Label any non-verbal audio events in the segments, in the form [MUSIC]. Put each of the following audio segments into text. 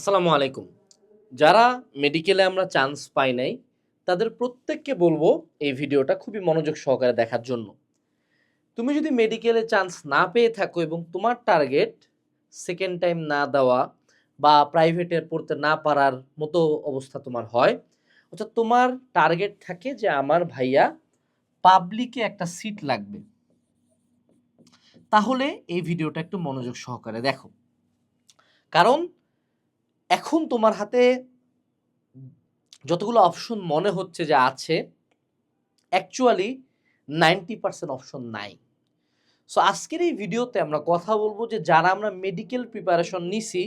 আসসালামু আলাইকুম। যারা মেডিকেলে আমরা চান্স পাই নাই, তাদের প্রত্যেককে বলব এই ভিডিওটা খুবই মনোযোগ সহকারে দেখার জন্য। তুমি যদি মেডিকেলে চান্স না পেয়ে থাকো এবং তোমার টার্গেট সেকেন্ড টাইম না দেওয়া বা প্রাইভেটে পড়তে না পারার মতো অবস্থা তোমার হয়, অর্থাৎ তোমার টার্গেট থাকে যে আমার ভাইয়া পাবলিকে একটা সিট লাগবে। তাহলে এই ভিডিওটা একটু মনোযোগ সহকারে দেখো। কারণ এখন তোমার হাতে যতগুলো অপশন মনে হচ্ছে যে আছে অ্যাকচুয়ালি নাইনটি পার্সেন্ট অপশন নাই। সো আজকের এই ভিডিওতে আমরা কথা বলব যে যারা আমরা মেডিকেল প্রিপারেশন নিছি,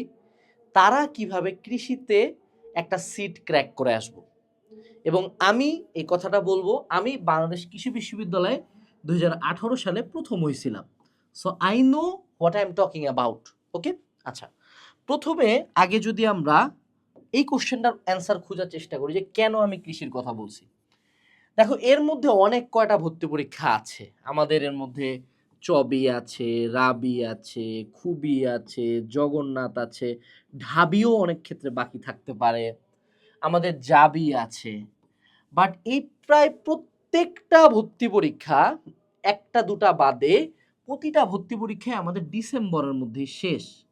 তারা কীভাবে কৃষিতে একটা সিট ক্র্যাক করে আসব। এবং আমি এই কথাটা বলব, আমি বাংলাদেশ কৃষি বিশ্ববিদ্যালয়ে দুই হাজার আঠারো সালে প্রথম হয়েছিলাম so I know what I am talking about okay আচ্ছা প্রথমে আগে যদি আমরা এই কোশ্চেনটার অ্যান্সার খোঁজার চেষ্টা করি যে কেন আমি কৃষির কথা বলছি। দেখো, এর মধ্যে অনেক কয়টা ভর্তি পরীক্ষা আছে। আমাদের এর মধ্যে চবি আছে, রাবি আছে, খুবই আছে, জগন্নাথ আছে, ঢাবিও অনেক ক্ষেত্রে বাকি থাকতে পারে। আমাদের জাবি আছে। বাট এই প্রায় প্রত্যেকটা ভর্তি পরীক্ষা, একটা দুটা বাদে প্রতিটা ভর্তি পরীক্ষায় আমাদের ডিসেম্বরের মধ্যেই শেষ।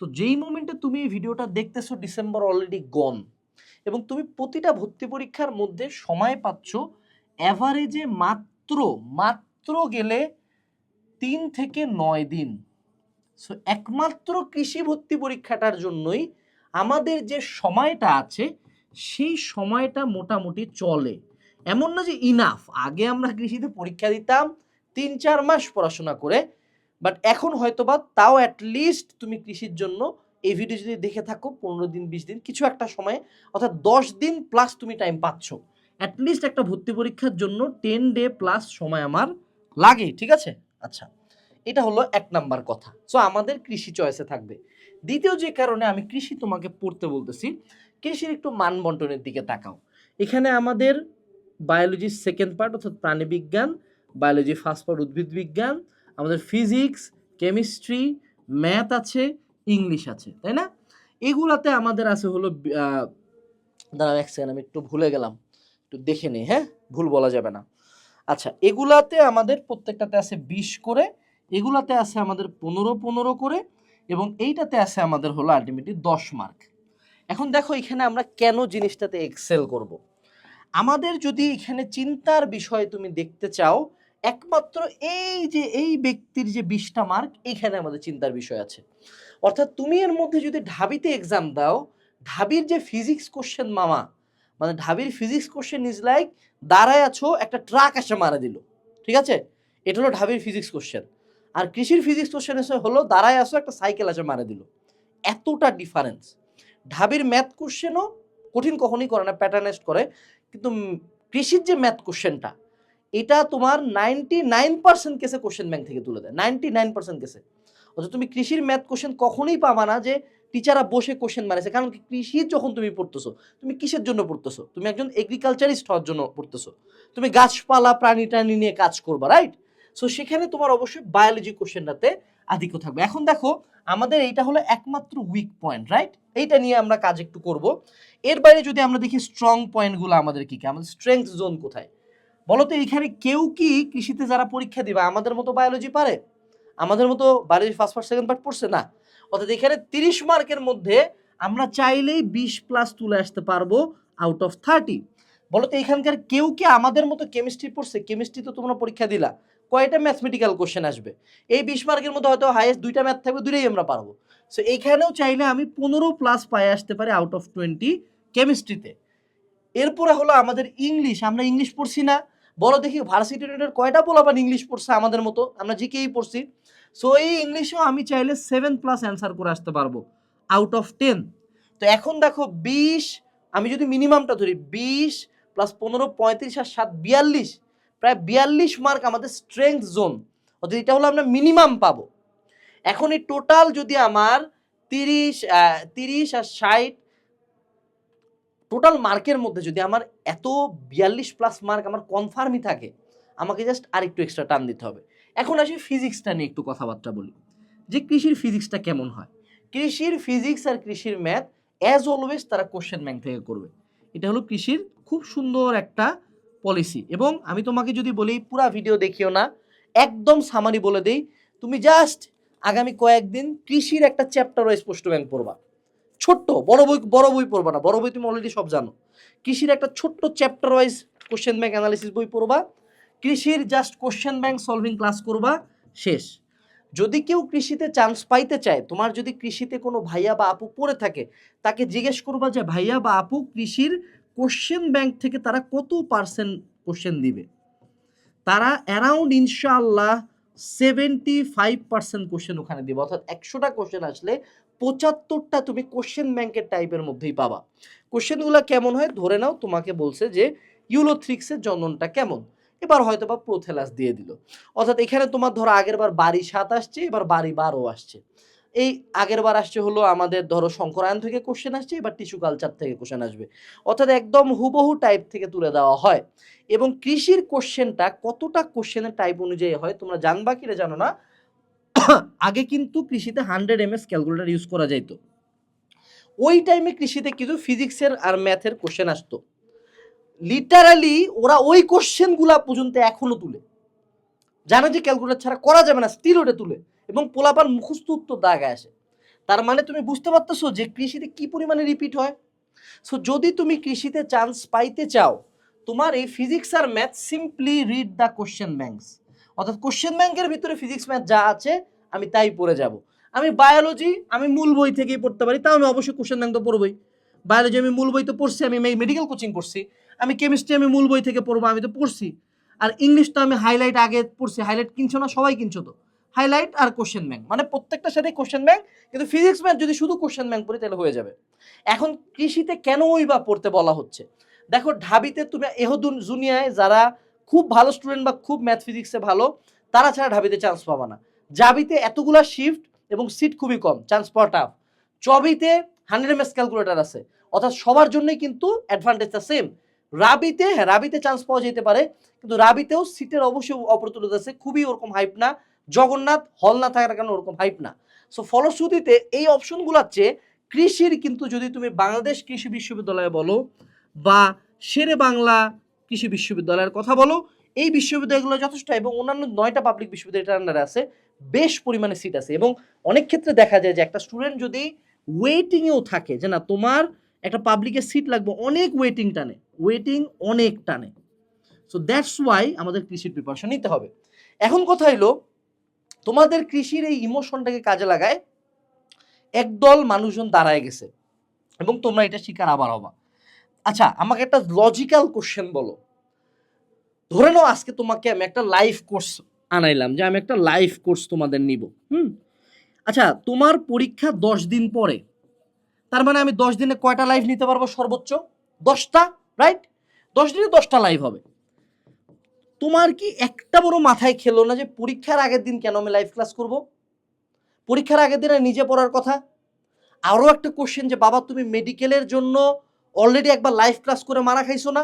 তো যেই মোমেন্টে তুমি এই ভিডিওটা দেখতেছো ডিসেম্বর অলরেডি গন এবং তুমি প্রতিটা ভর্তি পরীক্ষার মধ্যে সময় পাচ্ছ অ্যাভারেজে মাত্র মাত্র গেলে তিন থেকে নয় দিন। সো একমাত্র কৃষি ভর্তি পরীক্ষাটার জন্যই আমাদের যে সময়টা আছে, সেই সময়টা মোটামুটি চলে। এমন না যে ইনাফ আগে আমরা কৃষিতে পরীক্ষা দিতাম, তিন চার মাস পড়াশোনা করে বাট এখন হয়তোবা তাও অ্যাটলিস্ট তুমি কৃষির জন্য এই ভিডিও যদি দেখে থাকো, পনেরো দিন, বিশ দিন, কিছু একটা সময়ে, অর্থাৎ দশ দিন প্লাস তুমি টাইম পাচ্ছ। অ্যাটলিস্ট একটা ভর্তি পরীক্ষার জন্য টেন ডে প্লাস সময় আমার লাগে, ঠিক আছে? আচ্ছা এটা হলো এক নাম্বার কথা। সো আমাদের কৃষি চয়েসে থাকবে। দ্বিতীয় যে কারণে আমি কৃষি তোমাকে পড়তে বলতেছি, কৃষির একটু মান বন্টনের দিকে তাকাও। এখানে আমাদের বায়োলজির সেকেন্ড পার্ট অর্থাৎ প্রাণীবিজ্ঞান বায়োলজি ফার্স্ট পার্ট উদ্ভিদ বিজ্ঞান আমাদের ফিজিক্স কেমিস্ট্রি ম্যাথ আছে ইংলিশ আছে, তাই না? এগুলাতে আমাদের আছে হলো দাঁড়াও এক সেকেন্ড আমি একটু ভুলে গেলাম। একটু দেখে নিই হ্যাঁ? ভুল বলা যাবে না। আচ্ছা এগুলাতে আমাদের প্রত্যেকটাতে আছে বিশ করে, এগুলাতে আছে আমাদের পনেরো পনেরো করে, এবং এইটাতে আছে আমাদের হলো আলটিমেটলি দশ মার্ক এখন দেখো এখানে আমরা কেন জিনিসটাতে এক্সেল করব। আমাদের যদি এখানে চিন্তার বিষয় তুমি দেখতে চাও একমাত্র এই যে, এই ব্যক্তির যে বিশটা মার্ক এখানে আমাদের চিন্তার বিষয় আছে। অর্থাৎ তুমি এর মধ্যে যদি ঢাবিতে এক্সাম দাও, ঢাবির যে ফিজিক্স কোশ্চেন মামা মানে ঢাবির ফিজিক্স কোশ্চেন ইজ লাইক দাঁড়ায় আছো, একটা ট্রাক এসে মারা দিল। ঠিক আছে? এটা হলো ঢাবির ফিজিক্স কোশ্চেন আর কৃষির ফিজিক্স কোশ্চেন এসে হলো, দাঁড়ায় আসো একটা সাইকেল এসে মারা দিল। এতটা ডিফারেন্স ঢাবির ম্যাথ কোশ্চেনও কঠিন কখনই করে না প্যাটার্নেস্ট করে। কিন্তু কৃষির যে ম্যাথ কোশ্চেনটা এটা তোমার নাইনটি নাইন পার্সেন্ট কেসে কোশ্চেন ব্যাংক থেকে তুলে দেয় নাইনটি নাইন পার্সেন্ট কেসে অথচ তুমি কৃষির ম্যাথ কোশ্চেন কখনোই পাবা না যে টিচাররা বসে কোশ্চেন মারেছে, কারণ কৃষি যখন তুমি পড়তেছো, তুমি কিসের জন্য পড়তেছো? তুমি একজন এগ্রিকালচারিস্ট হওয়ার জন্য পড়তেছো। তুমি গাছপালা, প্রাণী টাণী নিয়ে কাজ করবা রাইট সো সেখানে তোমার অবশ্যই বায়োলজি কোশ্চেনটাতে আধিক্য থাকবে। এখন দেখো, আমাদের এইটা হলো একমাত্র উইক পয়েন্ট রাইট এইটা নিয়ে আমরা কাজ একটু করব। এর বাইরে যদি আমরা দেখি স্ট্রং পয়েন্টগুলো আমাদের কী কি? আমাদের স্ট্রেংথ জোন কোথায়? বলো তো এইখানে কেউ কি কৃষিতে যারা পরীক্ষা দিবে? আমাদের মতো বায়োলজি পারে? আমাদের মতো biology first part second part পড়ছে? না। অর্থাৎ এখানে তিরিশ মার্কের মধ্যে আমরা চাইলেই বিশ প্লাস তুলে আসতে পারব আউট অফ থার্টি বলো তো, এখানকার কেউ কি আমাদের মতো কেমিস্ট্রি পড়ছে? কেমিস্ট্রি তো তোমরা পরীক্ষা দিলা। কয়টা ম্যাথমেটিক্যাল কোশ্চেন আসবে? এই বিশ মার্কের মধ্যে হয়তো হাইয়েস্ট দুইটা ম্যাথ থাকবে, দুইটাই আমরা পারব। সো এইখানেও চাইলে আমি পনেরো প্লাস পায়ে আসতে পারি আউট অফ টোয়েন্টি কেমিস্ট্রিতে এরপরে হলো আমাদের ইংলিশ আমরা ইংলিশ পড়ছি না। বলো দেখি ভার্সিটি রেটের কয়টা পোলাপান ইংলিশ পড়ছে আমাদের মতো? আমরা জিকেই পড়ছি। সো এই ইংলিশেও আমি চাইলে সেভেন প্লাস অ্যান্সার করে আসতে পারব আউট অফ টেন তো এখন দেখো বিশ, আমি যদি মিনিমামটা ধরি, বিশ প্লাস পনেরো, পঁয়ত্রিশ আর সাত, বিয়াল্লিশ। প্রায় বিয়াল্লিশ মার্ক আমাদের স্ট্রেংথ জোন অর্থাৎ এটা হলো আমরা মিনিমাম পাবো। এখন এই টোটাল যদি আমার তিরিশ তিরিশ আর ষাট টোটাল মার্কের মধ্যে যদি আমার এত বিয়াল্লিশ প্লাস মার্ক আমার কনফার্মই থাকে, আমাকে জাস্ট আর একটু এক্সট্রা টান দিতে হবে। এখন আসি ফিজিক্সটা নিয়ে একটু কথাবার্তা বলি। যে কৃষির ফিজিক্সটা কেমন হয়? কৃষির ফিজিক্স আর কৃষির ম্যাথ অ্যাজ অলওয়েজ তারা কোশ্চেন ব্যাংক থেকে করবে। এটা হলো কৃষির খুব সুন্দর একটা পলিসি এবং আমি তোমাকে যদি বলি, পুরা ভিডিও দেখিও না, একদম সামারি বলে দেই, তুমি জাস্ট আগামী কয়েকদিন কৃষির একটা চ্যাপ্টার ওয়াইজ পোস্ট ব্যাংক পড়বা। ছোট্ট, বড় বই বড় বই পড়বা না, বড় বই তুমি অলরেডি সব জানো। কৃষির একটা ছোট্ট chapter wise question bank analysis বই পড়বা, কৃষির just question bank solving class করবা, শেষ। যদি কেউ কৃষিতে চান্স পাইতে চায়, তোমার যদি কৃষিতে কোনো ভাইয়া বা আপু পড়ে থাকে, তাকে জিজ্ঞেস করবা যে, ভাইয়া বা আপু, কৃষির কোশ্চেন ব্যাংক থেকে তারা কত পার্সেন্ট কোশ্চেন দিবে? তারা অ্যারাউন্ড ইনশাআল্লাহ সেভেন্টি ফাইভ পার্সেন্ট কোশ্চেন ওখানে দিবে। অর্থাৎ একশোটা কোশ্চেন আসলে পঁচাত্তরটা তুমি কোশ্চেন ব্যাংকের টাইপের মধ্যেই পাবা। কোশ্চেনগুলো কেমন হয়? ধরে নাও তোমাকে বলছে যে ইউলোথ্রিক্সের জননটা কেমন? এবার হয়তো বা প্রোথেলাস দিয়ে দিল। অর্থাৎ এখানে তোমার ধরো আগের বার বাড়ি সাত আসছে, এবার বাড়ি বারো আসছে। এই আগের বার আসছে হলো আমাদের ধরো শঙ্করায়ন থেকে কোশ্চেন আসছে, এবার টিস্যু কালচার থেকে কোশ্চেন আসবে। অর্থাৎ একদম হুবহু টাইপ থেকে তুলে দেওয়া হয়। এবং কৃষির কোশ্চেনটা কতটা কোশ্চেনের টাইপ অনুযায়ী হয়, তোমরা জানবা কিনা জানো না? [COUGHS] আগে কিন্তু কৃষিতে hundred M S calculator use করা যেত ওই টাইমে কৃষিতে কিন্তু ফিজিক্সের আর ম্যাথের কোশ্চেন আসতো। লিটারালি ওরা ওই কোশ্চেনগুলা পর্যন্ত এখনও তুলে। জানো যে ক্যালকুলেটার ছাড়া করা যাবে না স্টিল ওটা তুলে। এবং পোলাপান মুখস্থ উত্তর দাগে আসে। তার মানে তুমি বুঝতে পারতেছো যে কৃষিতে কি পরিমাণে রিপিট হয়? সো যদি তুমি কৃষিতে চান্স পাইতে চাও, তোমার এই physics R math simply read the question banks অর্থাৎ কোশ্চেন ব্যাংকের ভিতরে ফিজিক্স ম্যাথ যা আছে, আমি তাই পড়ে যাব। আমি বায়োলজি আমি মূল বই থেকেই পড়তে পারি, তাও আমি অবশ্যই কোশ্চেন ব্যাংক তো পড়বই। বায়োলজি আমি মূল বই তো পড়ছি, আমি মেডিকেল কোচিং করছি। আমি কেমিস্ট্রি আমি মূল বই থেকে পড়ব, আমি তো পড়ছি। আর ইংলিশ তো আমি হাইলাইট আগে পড়ছি হাইলাইট কিনছো না, সবাই কিনছো তো। হাইলাইট আর কোশ্চেন ব্যাংক মানে প্রত্যেকটার সাথে কোশ্চেন ব্যাংক কিন্তু ফিজিক্স ম্যাথ যদি শুধু কোশ্চেন ব্যাংক পড়ি, তাহলে হয়ে যাবে। এখন কৃষিতে কেন ওই বা পড়তে বলা হচ্ছে? দেখো, ঢাবিতে তুমি, এহদুন জুনিয়ায় যারা খুব ভালো স্টুডেন্ট বা খুব ম্যাথ ফিজিক্সে ভালো, তারা ছাড়া ঢাবিতে চান্স পাবা না। জাবিতে এতগুলা শিফট এবং সিট খুবই কম চান্স পাওয়া টাফ চবিতে হান্ড্রেড এম এস ক্যালকুলেটার আছে। অর্থাৎ সবার জন্যই কিন্তু অ্যাডভান্টেজটা সেম রাবিতে হ্যাঁ রাবিতে চান্স পাওয়া যেতে পারে, কিন্তু রাবিতেও সিটের অবশ্যই অপরতুলতা আছে, খুবই ওরকম হাইপ না। জগন্নাথ হল না থাকার কারণে ওরকম হাইপ না। সো ফলশ্রুতিতে এই অপশনগুলোর চেয়ে কৃষির কিন্তু যদি তুমি বাংলাদেশ কৃষি বিশ্ববিদ্যালয়ে বলো বা শেরে বাংলা কৃষি বিশ্ববিদ্যালয়ের কথা বলো, এই বিশ্ববিদ্যালয়গুলো যথেষ্ট এবং অন্যান্য নয়টা পাবলিক বিশ্ববিদ্যালয়ের আন্ডারে আছে, বেশ পরিমাণে সিট আছে এবং অনেক ক্ষেত্রে দেখা যায় যে একটা স্টুডেন্ট যদি ওয়েটিংয়েও থাকে যে না, তোমার একটা পাবলিকের সিট লাগবে অনেক ওয়েটিং টানে ওয়েটিং অনেক টানে। সো দ্যাটস ওয়াই আমাদের কৃষির প্রিপারেশন নিতে হবে। এখন কথা হলো তোমাদের কৃষির এই ইমোশনটাকে কাজে লাগায় একদল মানুষজন দাঁড়ায় গেছে এবং তোমরা এটা শিকার আবার হবা। আচ্ছা আমাকে একটা লজিক্যাল কোশ্চেন বলো। ধরে নাও আজকে তোমাকে আমি একটা লাইফ কোর্স আনাইলাম, যে আমি একটা লাইফ কোর্স তোমাদের নিব, হুম? আচ্ছা তোমার পরীক্ষা দশ দিন পরে, তার মানে আমি দশ দিনে কয়টা লাইভ নিতে পারব সর্বোচ্চ? দশটা রাইট দশ দিনে দশটা লাইভ হবে। তোমার কি একটা বড় মাথায় খেলো না যে পরীক্ষার আগের দিন কেন আমি লাইভ ক্লাস করব? পরীক্ষার আগের দিন নিজে পড়ার কথা? আরও একটা কোশ্চেন যে, বাবা, তুমি মেডিকেলের জন্য অলরেডি একবার লাইভ ক্লাস করে মারা খাইছো না?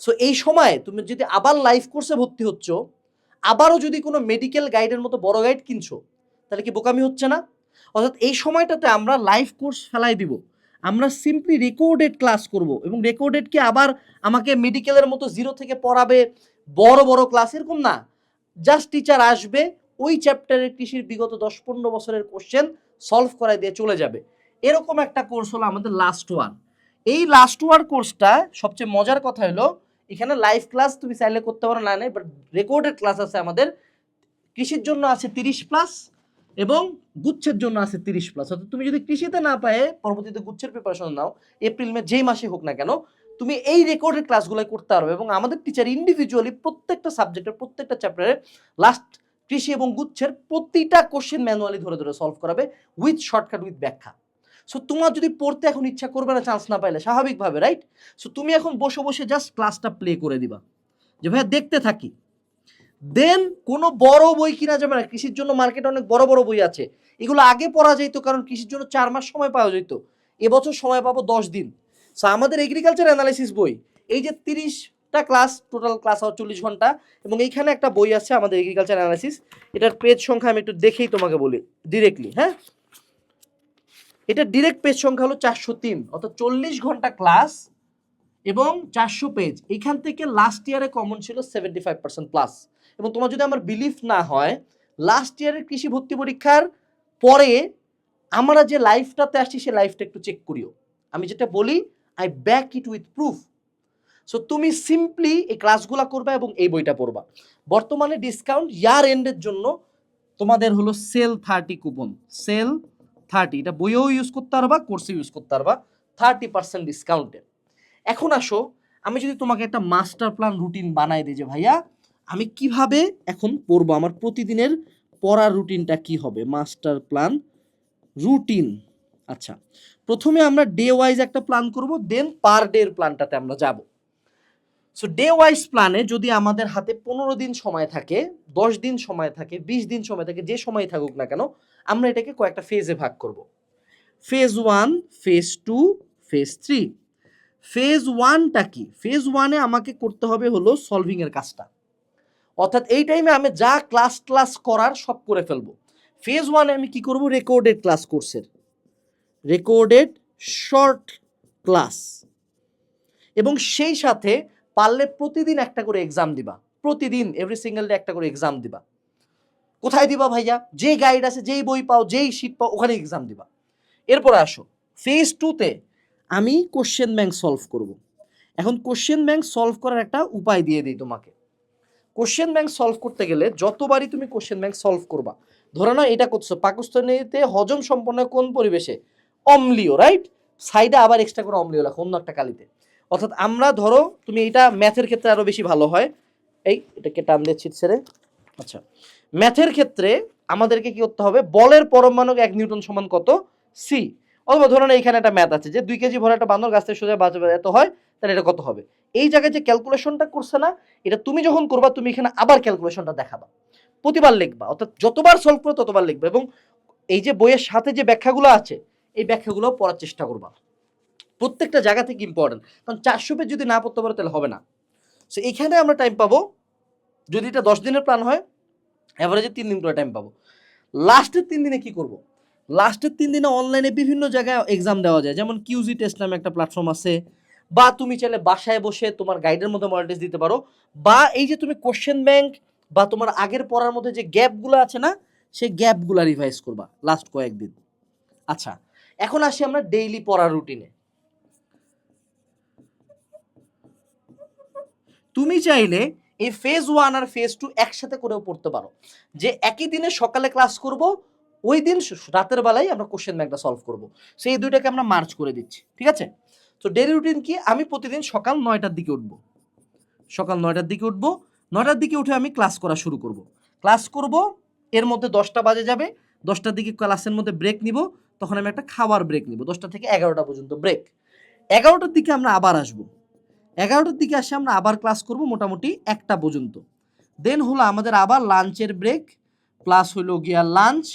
সো এই সময় তুমি যদি আবার লাইভ কোর্সে ভর্তি হচ্ছ, আবারও যদি কোনো মেডিকেল গাইডের মতো বড় গাইড কিনছো, তাহলে কি বোকামি হচ্ছে না? অর্থাৎ এই সময়টাতে আমরা লাইভ কোর্স ফেলাই দিব। আমরা সিম্পলি রেকর্ডেড ক্লাস করব এবং রেকর্ডেড কি আবার আমাকে মেডিকেলের মতো জিরো থেকে পড়াবে বড় বড় ক্লাস এরকম না। জাস্ট টিচার আসবে, ওই চ্যাপ্টারের কৃষির বিগত দশ পনেরো বছরের কোশ্চেন সলভ করায় দিয়ে চলে যাবে। এরকম একটা কোর্স হলো আমাদের লাস্ট ওয়ান এই লাস্ট ওয়ার কোর্সটা সবচেয়ে মজার কথা হলো, এখানে লাইভ ক্লাস তুমি চাইলে করতে পারো, না নেই বাট রেকর্ডেড ক্লাস আছে আমাদের। কৃষির জন্য আছে তিরিশ প্লাস এবং গুচ্ছের জন্য আছে তিরিশ প্লাস অর্থাৎ তুমি যদি কৃষিতে না পায়ে পরবর্তীতে গুচ্ছের প্রিপারেশন নাও এপ্রিল মে যেই মাসে হোক না কেন তুমি এই রেকর্ডের ক্লাসগুলো করতে পারবে এবং আমাদের টিচার ইন্ডিভিজুয়ালি প্রত্যেকটা সাবজেক্টের প্রত্যেকটা চ্যাপ্টারে লাস্ট কৃষি এবং গুচ্ছের প্রতিটা কোশ্চেন ম্যানুয়ালি ধরে ধরে সলভ করাবে উইথ শর্টকাট উইথ ব্যাখ্যা। সো তোমার যদি পড়তে এখন ইচ্ছা করবে না চান্স না পাইলে, স্বাভাবিকভাবে রাইট সো তুমি এখন বসে বসে জাস্ট ক্লাসটা প্লে করে দিবা। যে, ভাইয়া, দেখতে থাকি। দেন কোনো বড় বই কিনা যাবে না। কৃষির জন্য মার্কেটে অনেক বড় বড় বই আছে। এগুলো আগে পড়া যেত কারণ কৃষির জন্য চার মাস সময় পাওয়া যেত এবছর সময় পাবো দশ দিন। সো আমাদের এগ্রিকালচার অ্যানালাইসিস বই, এই যে তিরিশটা ক্লাস টোটাল ক্লাস হয় চল্লিশ ঘণ্টা, এবং এইখানে একটা বই আছে আমাদের এগ্রিকালচার অ্যানালাইসিস এটার পেজ সংখ্যা আমি একটু দেখেই তোমাকে বলি ডিরেক্টলি হ্যাঁ? এটা ডিরেক্ট পেজ সংখ্যা হলো চারশো তিন, অর্থাৎ চল্লিশ ঘণ্টা ক্লাস এবং চারশো পেজ এখান থেকে লাস্ট ইয়ারে কমন ছিল সেভেন্টি ফাইভ পার্সেন্ট প্লাস এবং তোমার যদি আমার বিলিফ না হয় লাস্ট ইয়ারের কৃষি ভর্তি পরীক্ষার পরে আমরা যে লাইফটাতে আসছি সেই লাইফটা একটু চেক করিও। আমি যেটা বলি I back it with proof so তুমি সিম্পলি এই ক্লাসগুলো করবা এবং এই বইটা পড়বা। বর্তমানে ডিসকাউন্ট ইয়ার এন্ডের জন্য তোমাদের হলো sale thirty coupon sale thirty এটা বইয়েও ইউজ করতে পারবা কোর্সে ইউজ করতে পারবা। থার্টি পার্সেন্ট ডিসকাউন্টে এখন আসো, আমি যদি তোমাকে একটা মাস্টার প্ল্যান রুটিন বানাই দিই যে, ভাইয়া, আমি কীভাবে এখন পড়ব? আমার প্রতিদিনের পড়ার রুটিনটা কি হবে? মাস্টার প্ল্যান রুটিন আচ্ছা প্রথমে আমরা ডে ওয়াইজ একটা প্ল্যান করব দেন পার ডে এর প্ল্যানটাতে আমরা যাব। সো ডে ওয়াইজ প্ল্যানে যদি আমাদের হাতে পনেরো দিন সময় থাকে, দশ দিন সময় থাকে, বিশ দিন সময় থাকে, যে সময় থাকুক না কেন, আমরা এটাকে কয়েকটা ফেজে ভাগ করব। Phase one phase two phase three phase ওয়ানটা কি? ফেজ ওয়ানে আমাকে করতে হবে হলো সলভিং এর কাজটা। অর্থাৎ এই টাইমে আমি যা ক্লাস ক্লাস করার সব করে ফেলব। ফেজ ওয়ানে আমি কি করব? রেকর্ডেড ক্লাস কোর্সের রেকর্ডেড শর্ট ক্লাস এবং সেই সাথে পারলে প্রতিদিন একটা করে এক্সাম দিবা। প্রতিদিন এভরি সিঙ্গেল ডে একটা করে এক্সাম দিবা। কোথায় দিবা ভাইয়া? যে গাইড আছে, যেই বই পাও, যেই শিট পাও ওখানে এক্সাম দিবা। এরপরে আসো। ফেজ টুতে আমি কোশ্চেন ব্যাংক সলভ করব। এখন কোশ্চেন ব্যাংক সলভ করার একটা উপায় দিয়ে দিই তোমাকে। কোশ্চেন ব্যাংক সলভ করতে গেলে যতবারই তুমি কোশ্চেন ব্যাংক সলভ করবা, ধরে নাও এটা করছ পাকিস্তানিতে হজম সম্পন্ন কোন পরিবেশে? অম্লীয় রাইট সাইডে আবার এক্সট্রা করে অম্লীয় লেখো, অন্য একটা কালিতে। অর্থাৎ আমরা ধরো, তুমি এটা ম্যাথের ক্ষেত্রে আরও বেশি ভালো হয়। এই, এটাকে টান দিয়ে ছিট ছেড়ে। আচ্ছা ম্যাথের ক্ষেত্রে আমাদেরকে কি করতে হবে? বলের পরমাণু এক নিউটন সমান কত? সি অথবা ধরুন এইখানে একটা ম্যাথ আছে যে, দুই কেজি ভরা একটা বান্দর গাছ থেকে সোজা বাঁচবে এত হয়, তাহলে এটা কত হবে? এই জায়গায় যে ক্যালকুলেশনটা করছে না, এটা তুমি যখন করবা, তুমি এখানে আবার ক্যালকুলেশনটা দেখাবা। প্রতিবার লিখবা, অর্থাৎ যতবার সলভ করো, ততবার লিখবা। এবং এই যে বইয়ের সাথে যে ব্যাখ্যাগুলো আছে এই ব্যাখ্যাগুলো পড়ার চেষ্টা করবা। প্রত্যেকটা জায়গা থেকে ইম্পর্টেন্ট কারণ চারশো পেজ যদি না পড়তে পারো তাহলে হবে না। সো এইখানে আমরা টাইম পাবো, যদি এটা দশ দিনের প্ল্যান হয় অ্যাভারেজে তিন দিন করে টাইম পাবো। লাস্টের তিন দিনে কি করব? লাস্টের তিন দিনে অনলাইনে বিভিন্ন জায়গায় এক্সাম দেওয়া যায়। যেমন কিউজি টেস্ট নামে একটা প্ল্যাটফর্ম আছে, বা তুমি চাইলে বাসায় বসে তোমার গাইডের মধ্যে মডেল দিতে পারো, বা এই যে তুমি কোশ্চেন ব্যাংক বা তোমার আগের পড়ার মধ্যে যে গ্যাপগুলো আছে না, সেই গ্যাপগুলো রিভাইজ করবা লাস্ট কয়েকদিন। আচ্ছা এখন আসি আমরা ডেইলি পড়ার রুটিনে তুমি চাইলে এই ফেজ ওয়ান আর ফেজ টু একসাথে করেও পড়তে পারো। যে একই দিনে সকালে ক্লাস করব, ওই দিন রাতের বেলায় আমরা কোশ্চেন ব্যাংকটা সলভ করব। সেই দুইটাকে আমরা মার্চ করে দিচ্ছি, ঠিক আছে? তো ডেলি রুটিন কি? আমি প্রতিদিন সকাল নয়টার দিকে উঠবো। সকাল নয়টার দিকে উঠবো, নয়টার দিকে উঠে আমি ক্লাস করা শুরু করব। ক্লাস করব, এর মধ্যে দশটা বাজে যাবে, দশটার দিকে ক্লাসের মধ্যে ব্রেক নিব তখন আমি একটা খাবার ব্রেক নিব। দশটা থেকে এগারোটা পর্যন্ত ব্রেক এগারোটার দিকে আমরা আবার আসব। এগারোটার দিকে আসে আমরা আবার ক্লাস করব মোটামুটি একটা পর্যন্ত। দেন হলো আমাদের আবার লাঞ্চের ব্রেক প্লাস হলো গিয়া লাঞ্চ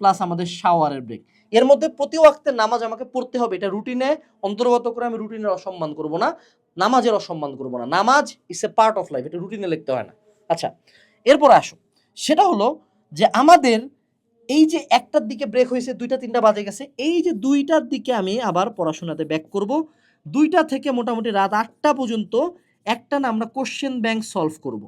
প্লাস আমাদের শাওয়ারের ব্রেক এর মধ্যে প্রতি ওয়াক্তের নামাজ আমাকে পড়তে হবে। এটা রুটিনে অন্তর্গত করে আমি রুটিনের অসম্মান করব না। নামাজের অসম্মান করব না। Namaz is a part of life এটা রুটিনে লিখতে হয় না। আচ্ছা এরপর আসো। সেটা হলো যে আমাদের এই যে একটার দিকে ব্রেক হয়েছে, দুইটা, তিনটা বাজে গেছে, এই যে দুইটার দিকে আমি আবার পড়াশোনাতে ব্যাক করব। দুইটা থেকে মোটামুটি রাত আটটা পর্যন্ত একটা না আমরা কোশ্চেন ব্যাংক সলভ করব।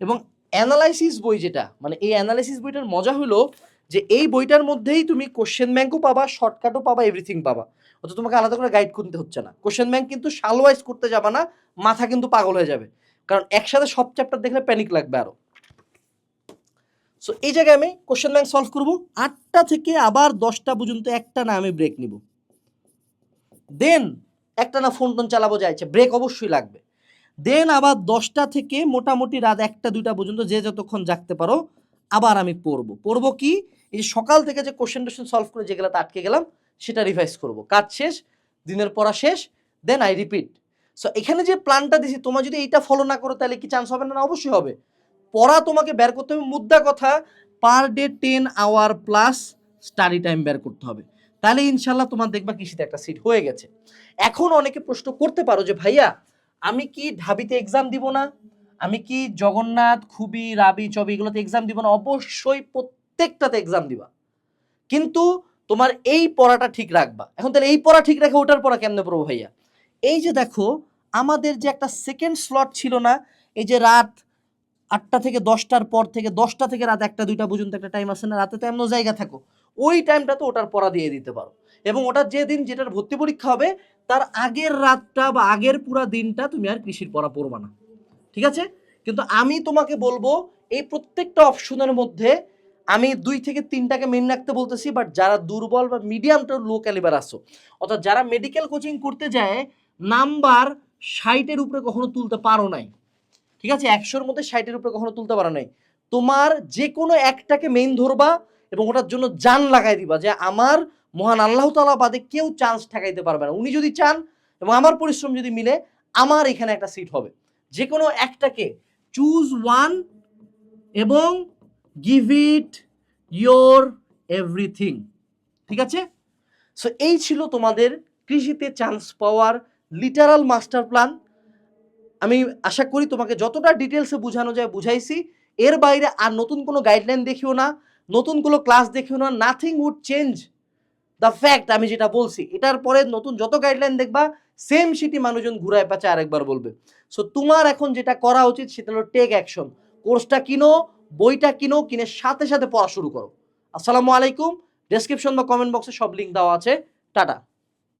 এবং অ্যানালাইসিস বই যেটা মানে এই অ্যানালাইসিস বইটার মজা হলো যে এই বইটার মধ্যেই তুমি কোশ্চেন ব্যাংকও পাবা শর্টকাটও পাবা এভরিথিং পাবা। অর্থাৎ তোমাকে আলাদা করে গাইড করতে হচ্ছে না। কোশ্চেন ব্যাংক কিন্তু সালওয়াইজ করতে যাবা না, মাথা কিন্তু পাগল হয়ে যাবে। কারণ একসাথে সব চ্যাপ্টার দেখলে প্যানিক লাগবে আরও। সো এই জায়গায় আমি কোশ্চেন ব্যাংক সলভ করব। আটটা থেকে আবার দশটা পর্যন্ত একটা না আমি ব্রেক নিব। দেন একটা না ফোন টোন চালাবো যাইছে ব্রেক অবশ্যই লাগবে। দেন আবার দশটা থেকে মোটামুটি রাত একটা, দুইটা পর্যন্ত যে যতক্ষণ জাগতে পারো, আবার আমি পড়ব। পড়ব কি? এই সকাল থেকে যে কোশ্চেন টোশ্চেন সলভ করে যেগুলোতে আটকে গেলাম, সেটা রিভাইজ করব। কাজ শেষ, দিনের পড়া শেষ দেন আই রিপিট সো এখানে যে প্ল্যানটা দিছি, তোমার যদি এইটা ফলো না করো, তাহলে কি চান্স হবে না, অবশ্যই হবে। পড়া তোমাকে বের করতে হবে। মুদ্রা কথা per day ten hour plus study time বের করতে হবে। তাহলে ইনশাল্লাহ তোমার দেখবা কৃষিতে একটা সিট হয়ে গেছে। এখন অনেকে প্রশ্ন করতে পারো যে, ভাইয়া, আমি কি ঢাবিতে এক্সাম দিব না? আমি কি জগন্নাথ, খুবই, রাবি, চবি এগুলোতে এক্সাম দিব না? অবশ্যই প্রত্যেকটাতে এক্সাম দিবা। কিন্তু তোমার এই পড়াটা ঠিক রাখবা। এখন তাহলে এই পড়া ঠিক রাখে ওটার পড়া কেমনে পড়ব ভাইয়া? এই যে দেখো, আমাদের যে একটা সেকেন্ড স্লট ছিল না, এই যে রাত আটটা থেকে দশটার পর থেকে দশটা থেকে রাত একটা, দুইটা পর্যন্ত একটা টাইম আছে না, রাতে তো এমন জায়গা থাকো। ওই টাইমটা তো ওটার পড়া দিয়ে দিতে পারো। এবং ওটার যে দিন যেটার ভর্তি পরীক্ষা হবে, তার আগের রাতটা বা আগের পুরা দিনটা তুমি আর কৃষির পড়া পড়বা না। ঠিক আছে? কিন্তু আমি তোমাকে বলব, এই প্রত্যেকটা অপশনের মধ্যে আমি দুই থেকে তিনটাকে মেন রাখতে বলতেছি বাট যারা দুর্বল বা মিডিয়াম টু লো ক্যালিবার আসো অর্থাৎ যারা মেডিকেল কোচিং করতে যায় নাম্বার ষাটের উপরে কখনো তুলতে পারো নাই। ঠিক আছে? একশোর মধ্যে ষাটের উপরে কখনো তুলতে পারো নাই। তোমার যে কোনো একটাকে মেইন ধরবা এবং ওটার জন্য জান লাগাই দিবা যে আমার মহান আল্লাহ তালা বাদে কেউ চান্স ঠেকাইতে পারবে না। উনি যদি চান এবং আমার পরিশ্রম যদি মিলে, আমার এখানে একটা সিট হবে। যে কোনো একটাকে চুজ ওয়ান এবং গিভ ইট ইয়োর এভরিথিং ঠিক আছে? সো এই ছিল তোমাদের কৃষিতে চান্স পাওয়ার লিটারাল মাস্টার প্ল্যান আমি আশা করি তোমাকে যতটা ডিটেলসে বোঝানো যায় বুঝাইছি। এর বাইরে আর নতুন কোনো গাইডলাইন দেখিও না, নতুন কোনো ক্লাস দেখিও না nothing would change the fact আমি যেটা বলছি। এটার পরে নতুন যত গাইডলাইন দেখবা সেম সিটি মানুষজন ঘুরায় পাচ্ছে আরেকবার বলবে। সো তোমার এখন যেটা করা উচিত সেটা হলো টেক অ্যাকশন কোর্সটা কিনো, বইটা কিনো, কিনে সাথে সাথে পড়া শুরু করো। আসসালামু আলাইকুম। ডেসক্রিপশন বা কমেন্ট বক্সে সব লিঙ্ক দেওয়া আছে। টাটা।